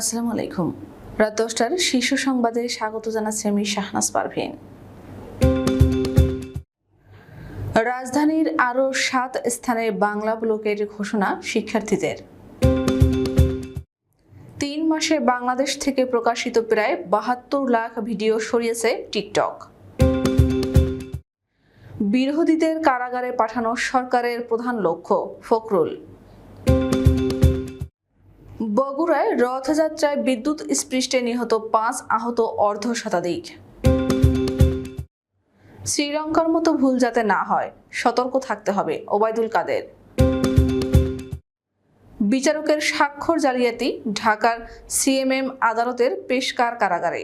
আসসালামু আলাইকুম। রাত দশটার শীর্ষ সংবাদে স্বাগত জানাচ্ছি আমি শাহনাজ পারভিন। রাজধানীর আরও সাত স্থানে বাংলা ব্লকের ঘোষণা শিক্ষার্থীদের। তিন মাসে বাংলাদেশ থেকে প্রকাশিত প্রায় বাহাত্তর লাখ ভিডিও সরিয়েছে টিকটক। বিরোধীদের কারাগারে পাঠানো সরকারের প্রধান লক্ষ্য ফখরুল। বগুড়ায় রথযাত্রায় বিদ্যুৎ স্পৃষ্টে নিহত পাঁচ আহত অর্ধ শতাধিক। শ্রীলঙ্কার মতো ভুল যাতে না হয়, সতর্ক থাকতে হবে ওবায়দুল কাদের। বিচারকের স্বাক্ষর জালিয়াতি, ঢাকার সিএমএম আদালতের পেশকার কারাগারে।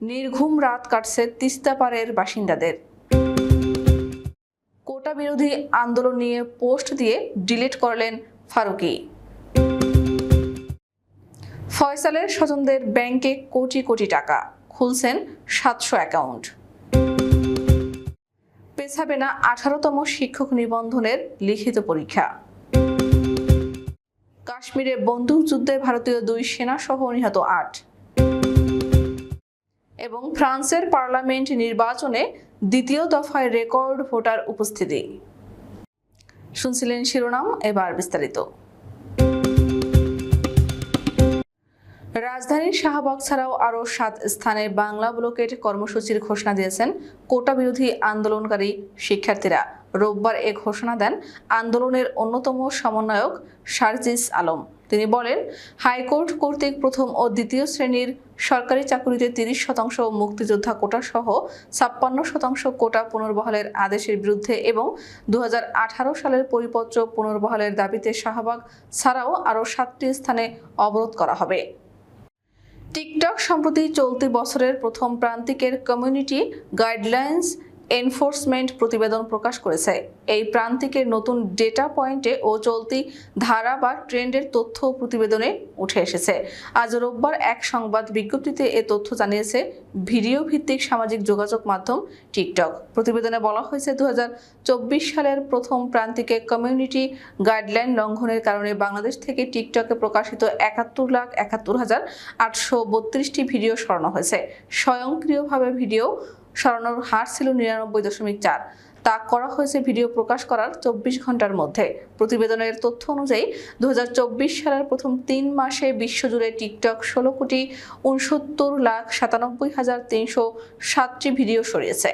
নির্ঘুম রাত কাটছে তিস্তাপাড়ের বাসিন্দাদের। কোটা বিরোধী আন্দোলন নিয়ে পোস্ট দিয়ে ডিলিট করলেন ফারুকি। ফয়সালের স্বজনদের ব্যাংকে কোটি কোটি টাকা, খুলছেন সাতশো অ্যাকাউন্ট। পেছাবে না আঠারোতম শিক্ষক নিবন্ধনের লিখিত পরীক্ষা। কাশ্মীরে বন্দুকযুদ্ধে ভারতীয় দুই সেনা সহ নিহত আট। এবং ফ্রান্সের পার্লামেন্ট নির্বাচনে দ্বিতীয় দফায় রেকর্ড ভোটার উপস্থিতি। শুনছিলেন শিরোনাম, এবার বিস্তারিত। রাজধানীর শাহবাগ ছাড়াও আরও সাত স্থানে বাংলা ব্লকের কর্মসূচির ঘোষণা দিয়েছেন কোটা বিরোধী আন্দোলনকারী শিক্ষার্থীরা। রোববার এ ঘোষণা দেন আন্দোলনের অন্যতম সমন্বয়ক সার্জিস আলম। তিনি বলেন, হাইকোর্ট কর্তৃক প্রথম ও দ্বিতীয় শ্রেণির সরকারি চাকুরিতে তিরিশ শতাংশ মুক্তিযোদ্ধা কোটা সহ ছাপ্পান্ন শতাংশ কোটা পুনর্বহালের আদেশের বিরুদ্ধে এবং দু হাজার আঠারো সালের পরিপত্র পুনর্বহালের দাবিতে শাহবাগ ছাড়াও আরও সাতটি স্থানে অবরোধ করা হবে। টিকটক সম্প্রতি চলতি বছরের প্রথম প্রান্তিকের কমিউনিটি গাইডলাইন্স এনফোর্সমেন্ট প্রতিবেদন প্রকাশ করেছে। এই প্রান্তিকের নতুন ডেটা পয়েন্টে ও চলতি ধারা বা ট্রেন্ডের তথ্য প্রতিবেদনে উঠে এসেছে। আজ রোববার এক সংবাদ বিজ্ঞপ্তিতে এ তথ্য জানিয়েছে ভিডিও ভিত্তিক সামাজিক যোগাযোগ মাধ্যম টিকটক। প্রতিবেদনে বলা হয়েছে দু হাজার চব্বিশ সালের প্রথম প্রান্তিকে কমিউনিটি গাইডলাইন লঙ্ঘনের কারণে বাংলাদেশ থেকে টিকটকে প্রকাশিত একাত্তর লাখ একাত্তর হাজার আটশো ভিডিও সরানো হয়েছে। স্বয়ংক্রিয়ভাবে ভিডিও সরানোর হার ছিল নিরানব্বই দশমিক চার। তা করা হয়েছে ভিডিও প্রকাশ করার চব্বিশ ঘণ্টার মধ্যে। প্রতিবেদনের তথ্য অনুযায়ী দু হাজার চব্বিশ সালের প্রথম তিন মাসে বিশ্বজুড়ে টিকটক ষোলো কোটি উনসত্তর লাখ সাতানব্বই হাজার তিনশো সাতটি ভিডিও সরিয়েছে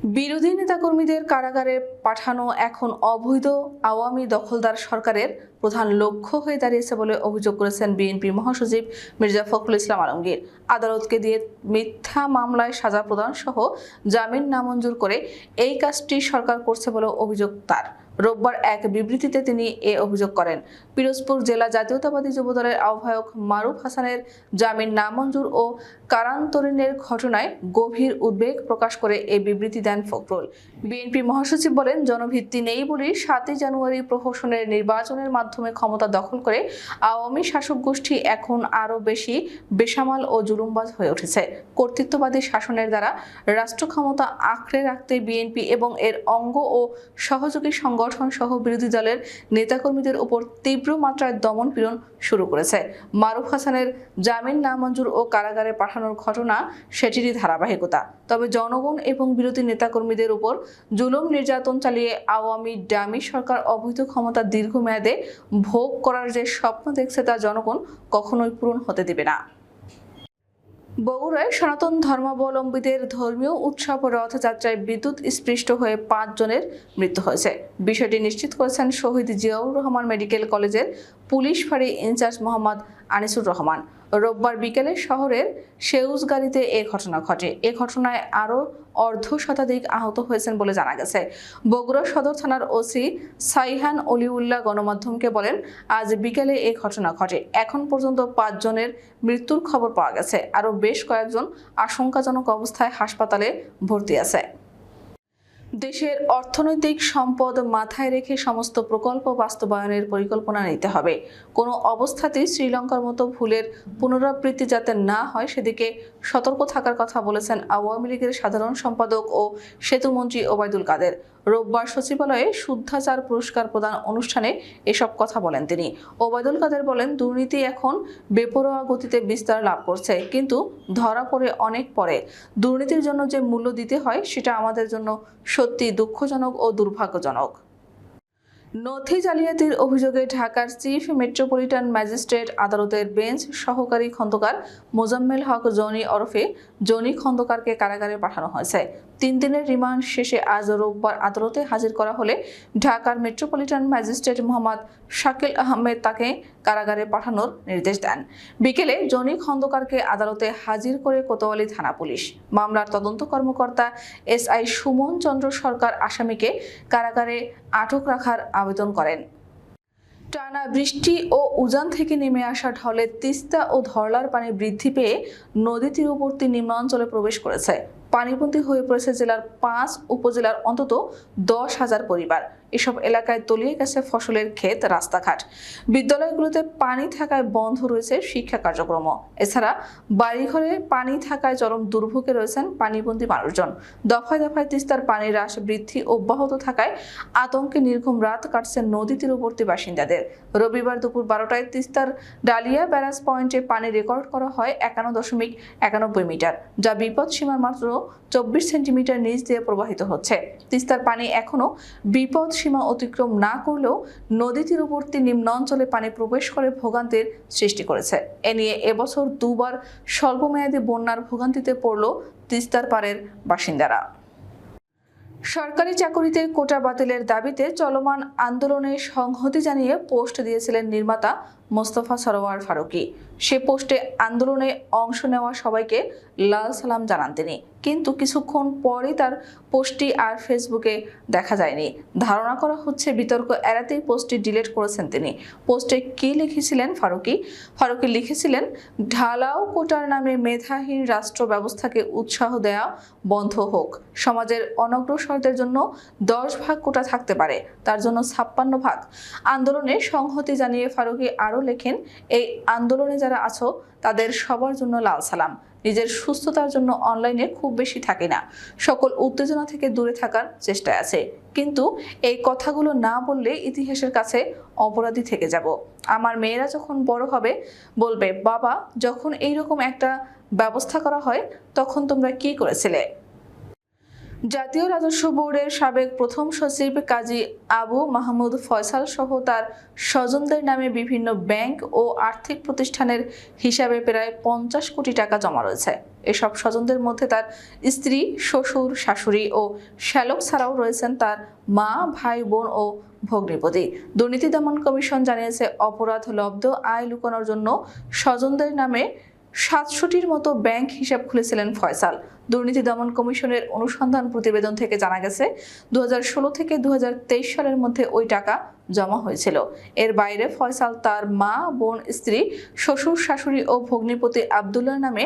বিরোধী নেতাকর্মীদের কারাগারে পাঠানো এখন অবৈধ আওয়ামী দখলদার সরকারের প্রধান লক্ষ্য হয়ে দাঁড়িয়েছে বলে অভিযোগ করেছেন বিএনপি মহাসচিব মির্জা ফখরুল ইসলাম আলমগীর। আদালতকে দিয়ে মিথ্যা মামলায় সাজা প্রদান সহ জামিন নামঞ্জুর করে এই কাজটি সরকার করছে বলে অভিযোগ তার। রোববার এক বিবৃতিতে তিনি এ অভিযোগ করেন। পিরোজপুর জেলা জাতীয়তাবাদী যুবদলের আহ্বায়ক মারুফ হাসানের জামিন নামঞ্জুর ও কারান্তরীণের ঘটনায় গভীর উদ্বেগ প্রকাশ করে এ বিবৃতি দেন ফখরুল। বিএনপি মহাসচিব বলেন, জনভিত্তি নেই বলেই সাতই জানুয়ারি প্রহসনের নির্বাচনের মাধ্যমে ক্ষমতা দখল করে আওয়ামী শাসক গোষ্ঠী এখন আরও বেশি বেসামাল ও জুলুমবাজ হয়ে উঠেছে। কর্তৃত্ববাদী শাসনের দ্বারা রাষ্ট্র ক্ষমতা আঁকড়ে রাখতে বিএনপি এবং এর অঙ্গ ও সহযোগী সংগঠন সহ বিরোধী দলের নেতাকর্মীদের উপর তীব্র মাত্রায় দমন পীড়ন শুরু করেছে। মারুফ হাসানের জামিন নামঞ্জুর ও কারাগারে পাঠানোর ঘটনা সেটিরই ধারাবাহিকতা। তবে জনগণ এবং বিরোধী নেতাকর্মীদের উপর জুলুম নির্যাতন চালিয়ে আওয়ামী ডামি সরকার অবৈধ ক্ষমতা দীর্ঘমেয়াদে ভোগ করার যে স্বপ্ন দেখছে তা জনগণ কখনোই পূরণ হতে দেবে না। বগুড়ায় সনাতন ধর্মাবলম্বীদের ধর্মীয় উৎসব রথযাত্রায় বিদ্যুৎ স্পৃষ্ট হয়ে পাঁচজনের মৃত্যু হয়েছে। বিষয়টি নিশ্চিত করেছেন শহীদ জিয়াউর রহমান মেডিকেল কলেজের পুলিশ ফাঁড়ি ইনচার্জ মোহাম্মদ আনিসুর রহমান। রোববার বিকেলে শহরের সেউজগাড়িতে এ ঘটনা ঘটে। এ ঘটনায় আরও অর্ধ শতাধিক আহত হয়েছেন বলে জানা গেছে। বগুড়া সদর থানার ওসি সাইহান অলিউল্লাহ গণমাধ্যমকে বলেন, আজ বিকেলে এ ঘটনা ঘটে। এখন পর্যন্ত পাঁচজনের মৃত্যুর খবর পাওয়া গেছে। আরও বেশ কয়েকজন আশঙ্কাজনক অবস্থায় হাসপাতালে ভর্তি আছে। দেশের অর্থনৈতিক সম্পদ মাথায় রেখে সমস্ত প্রকল্প বাস্তবায়নের পরিকল্পনা নিতে হবে। কোনো অবস্থাতেই শ্রীলঙ্কার মতো ভুলের পুনরাবৃত্তি যাতে না হয়, সেদিকে সতর্ক থাকার কথা বলেছেন আওয়ামী লীগের সাধারণ সম্পাদক ও সেতুমন্ত্রী ওবায়দুল কাদের। রোববার সচিবালয়ে শুদ্ধাচার পুরস্কার প্রদান অনুষ্ঠানে এসব কথা বলেন তিনি। ওবায়দুল কাদের বলেন, দুর্নীতি এখন বেপরোয়া গতিতে বিস্তার লাভ করছে, কিন্তু ধরা পড়ে অনেক পরে। দুর্নীতির জন্য যে মূল্য দিতে হয়, সেটা আমাদের জন্য সত্যি দুঃখজনক ও দুর্ভাগ্যজনক। নথি জালিয়াতির অভিযোগে ঢাকার চিফ মেট্রোপলিটন ম্যাজিস্ট্রেট আদালতের বেঞ্চ সহকারী খন্দকার মোজাম্মেল হক জনি ওরফে জনি খন্দকারকে কারাগারে পাঠানো হয়েছে। তিন দিনের রিমান্ড শেষে আজ রোববার আদালতে হাজির করা হলে ঢাকার মেট্রোপলিটন ম্যাজিস্ট্রেট মোহাম্মদ শাকিল আহমেদ তাকে কারাগারে পাঠানোর নির্দেশ দেন। বিকেলে জনি খন্দকারকে আদালতে হাজির করে কোতোয়ালি থানা পুলিশ। মামলার তদন্ত কর্মকর্তা এস আই সুমন চন্দ্র সরকার আসামিকে কারাগারে আটক রাখার আবেদন করেন। টানা বৃষ্টি ও উজান থেকে নেমে আসা ঢলে তিস্তা ও ধরলার পানি বৃদ্ধি পেয়ে নদী তীরবর্তী নিম্নাঞ্চলে প্রবেশ করেছে। পানিবন্দী হয়ে পড়েছে জেলার পাঁচ উপজেলার অন্তত দশ হাজার পরিবার। এসব এলাকায় তলিয়ে গেছে ফসলের ক্ষেত, রাস্তাঘাট। বিদ্যালয়গুলোতে পানি থাকায় বন্ধ রয়েছে শিক্ষা কার্যক্রম। এছাড়া বাড়িঘরে পানি থাকায় চরম দুর্ভোগে রয়েছেন পানিবন্দী মানুষজন। দফায় দফায় তিস্তার পানির হ্রাস বৃদ্ধি অব্যাহত থাকায় আতঙ্কে নির্ঘুম রাত কাটছে নদী তীরবর্তী বাসিন্দাদের। রবিবার দুপুর বারোটায় তিস্তার ডালিয়া ব্যারাজ পয়েন্টে পানি রেকর্ড করা হয় একান্ন দশমিক একানব্বই মিটার, যা বিপদ সীমার মাত্র চব্বিশ সেন্টিমিটার নিচ দিয়ে প্রবাহিত হচ্ছে। তিস্তার পানি এখনও বিপদ সীমা অতিক্রম না করলেও নদী তীরবর্তী নিম্ন অঞ্চলে পানি প্রবেশ করে ভোগান্তির সৃষ্টি করেছে। এ নিয়ে এবছর দুবার স্বল্পমেয়াদী বন্যার ভোগান্তিতে পড়ল তিস্তার পাড়ের বাসিন্দারা। সরকারি চাকরিতে কোটা বাতিলের দাবিতে চলমান আন্দোলনে সংহতি জানিয়ে পোস্ট দিয়েছিলেন নির্মাতা মোস্তফা সরোয়ার ফারুকী। সে পোস্টে আন্দোলনে অংশ নেওয়া সবাইকে লাল সালাম জানান তিনি। কিন্তু কিছুক্ষণ পরেই তার পোস্টটি আর ফেসবুকে দেখা যায়নি। ধারণা করা হচ্ছে বিতর্ক এড়াতেই পোস্টটি ডিলিট করেছেন তিনি। পোস্টে কি লিখেছিলেন ফারুকী? ফারুকী লিখেছিলেন, ঢালাও কোটার নামে মেধাহীন রাষ্ট্র ব্যবস্থাকে উৎসাহ দেয়া বন্ধ হোক। সমাজের অনগ্রসরদের জন্য দশ ভাগ কোটা থাকতে পারে। তার জন্য ছাপ্পান্ন ভাগ। আন্দোলনে সংহতি জানিয়ে ফারুকী আরও লেখেন, এই আন্দোলনে যারা আছো, তাদের সবার জন্য লাল সালাম। নিজের সুস্থতার জন্য অনলাইনে খুব বেশি থাকি না। সকল উত্তেজনা থেকে দূরে থাকার চেষ্টায় আছে। কিন্তু এই কথাগুলো না বললে ইতিহাসের কাছে অপরাধী থেকে যাব। আমার মেয়েরা যখন বড় হবে, বলবে, বাবা, যখন এইরকম একটা ব্যবস্থা করা হয়, তখন তোমরা কি করেছিলে? জাতীয় রাজস্ব বোর্ডের সাবেক প্রথম সচিব কাজী আবু মাহমুদ ফয়সাল সহ তার স্বজনদের নামে বিভিন্ন ব্যাংক ও আর্থিক প্রতিষ্ঠানের হিসাবে প্রায় পঞ্চাশ কোটি টাকা জমা রয়েছে। এসব স্বজনদের মধ্যে তার স্ত্রী, শ্বশুর, শাশুড়ি ও শ্যালক ছাড়াও রয়েছেন তার মা, ভাই, বোন ও ভগ্নিপতি। দুর্নীতি দমন কমিশন জানিয়েছে, অপরাধ লব্ধ আয় লুকানোর জন্য স্বজনদের নামে সাতশোটির মতো ব্যাংক হিসাব খুলেছিলেন ফয়সাল। দুর্নীতি দমন কমিশনের অনুসন্ধান প্রতিবেদন থেকে জানা গেছে দু হাজার ষোলো থেকে দু হাজার তেইশ সালের মধ্যে ওই টাকা জমা হয়েছিল। এর বাইরে ফয়সাল তার মা, বোন, স্ত্রী, শ্বশুর, শাশুড়ি ও ভগ্নিপতি আবদুল্লার নামে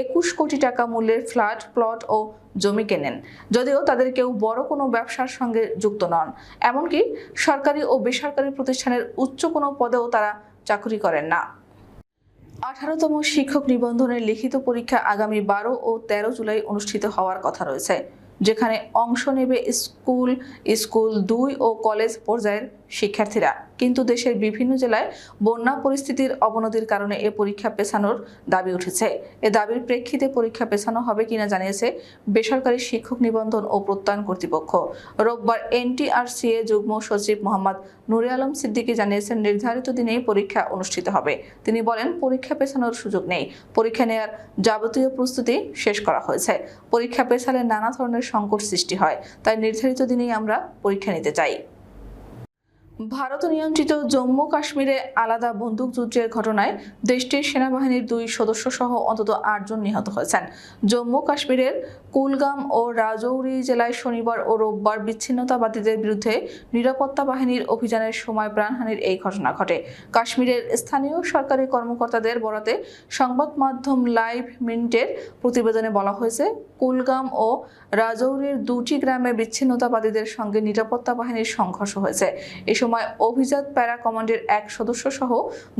একুশ কোটি টাকা মূল্যের ফ্ল্যাট, প্লট ও জমি কেনেন, যদিও তাদের কেউ বড় কোনো ব্যবসার সঙ্গে যুক্ত নন। এমনকি সরকারি ও বেসরকারি প্রতিষ্ঠানের উচ্চ কোনো পদেও তারা চাকরি করেন না। আঠারোতম শিক্ষক নিবন্ধনের লিখিত পরীক্ষা আগামী বারো ও তেরো জুলাই অনুষ্ঠিত হওয়ার কথা রয়েছে, যেখানে অংশ নেবে স্কুল স্কুল দুই ও কলেজ পর্যায়ের শিক্ষার্থীরা। কিন্তু দেশের বিভিন্ন জেলায় বন্যা পরিস্থিতির অবনতির কারণে এ পরীক্ষা পেছানোর দাবি উঠেছে। এ দাবির প্রেক্ষিতে পরীক্ষা পেছানো হবে কিনা জানিয়েছে বেসরকারি শিক্ষক নিবন্ধন ও প্রত্যয়ন কর্তৃপক্ষ। রোববার এনটিআরসিএ যুগ্ম সচিব মোহাম্মদ নুরে আলম সিদ্দিকী জানিয়েছেন, নির্ধারিত দিনেই পরীক্ষা অনুষ্ঠিত হবে। তিনি বলেন, পরীক্ষা পেছানোর সুযোগ নেই। পরীক্ষা নেওয়ার যাবতীয় প্রস্তুতি শেষ করা হয়েছে। পরীক্ষা পেছালে নানা ধরনের সংকট সৃষ্টি হয়। তাই নির্ধারিত দিনেই আমরা পরীক্ষা নিতে চাই। ভারত নিয়ন্ত্রিত জম্মু কাশ্মীরে আলাদা বন্দুকযুদ্ধের ঘটনায় দেশটির সেনাবাহিনীর দুই সদস্য সহ অন্তত আটজন নিহত হয়েছেন। জম্মু কাশ্মীরের কুলগাম ও রাজৌরি জেলায় শনিবার ও রোববার বিচ্ছিন্নতাবাদীদের বিরুদ্ধে নিরাপত্তা বাহিনীর অভিযানের সময় প্রাণহানির এই ঘটনা ঘটে। কাশ্মীরের স্থানীয় সরকারি কর্মকর্তাদের বরাতে সংবাদ মাধ্যম লাইভ মিন্টের প্রতিবেদনে বলা হয়েছে, কুলগাম ও রাজৌরির দুটি গ্রামে বিচ্ছিন্নতাবাদীদের সঙ্গে নিরাপত্তা বাহিনীর সংঘর্ষ হয়েছে। এ সময় অভিজাত প্যারা কমান্ডের এক সদস্য সহ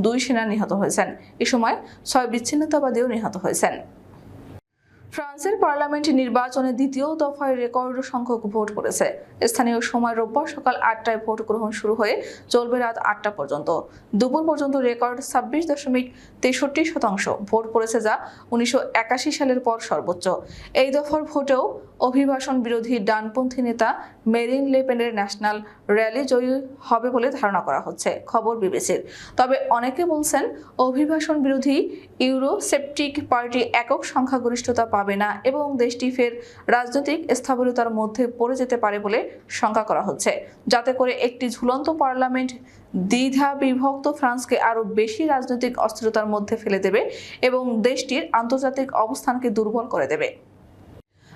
দুই সেনা নিহত হয়েছেন। এ সময় ছয় বিচ্ছিন্নতাবাদীও নিহত হয়েছেন। ফ্রান্সের পার্লামেন্ট নির্বাচনে দ্বিতীয় দফায় রেকর্ড সংখ্যক ভোট পড়েছে। স্থানীয় সময় রোববার সকাল আটটায় ভোট গ্রহণ শুরু হয়ে চলবে রাত আটটা পর্যন্ত। দুপুর পর্যন্ত রেকর্ড ছাব্বিশ দশমিক তেষট্টি শতাংশ ভোট পড়েছে যা উনিশশো একাশি সালের পর সর্বোচ্চ। এই দফার ভোটেও অভিবাসন বিরোধী ডানপন্থী নেতা মেরিন লেপেনের ন্যাশনাল র্যালি জয়ী হবে বলে ধারণা করা হচ্ছে, খবর বিবিসির। তবে অনেকে বলছেন, অভিবাসন বিরোধী ইউরোসেপটিক পার্টি একক সংখ্যাগরিষ্ঠতা পাবে না এবং দেশটি ফের রাজনৈতিক স্থবিরতার মধ্যে পড়ে যেতে পারে বলে শঙ্কা করা হচ্ছে। যাতে করে একটি ঝুলন্ত পার্লামেন্ট দ্বিধা বিভক্ত ফ্রান্সকে আরও বেশি রাজনৈতিক অস্থিরতার মধ্যে ফেলে দেবে এবং দেশটির আন্তর্জাতিক অবস্থানকে দুর্বল করে দেবে।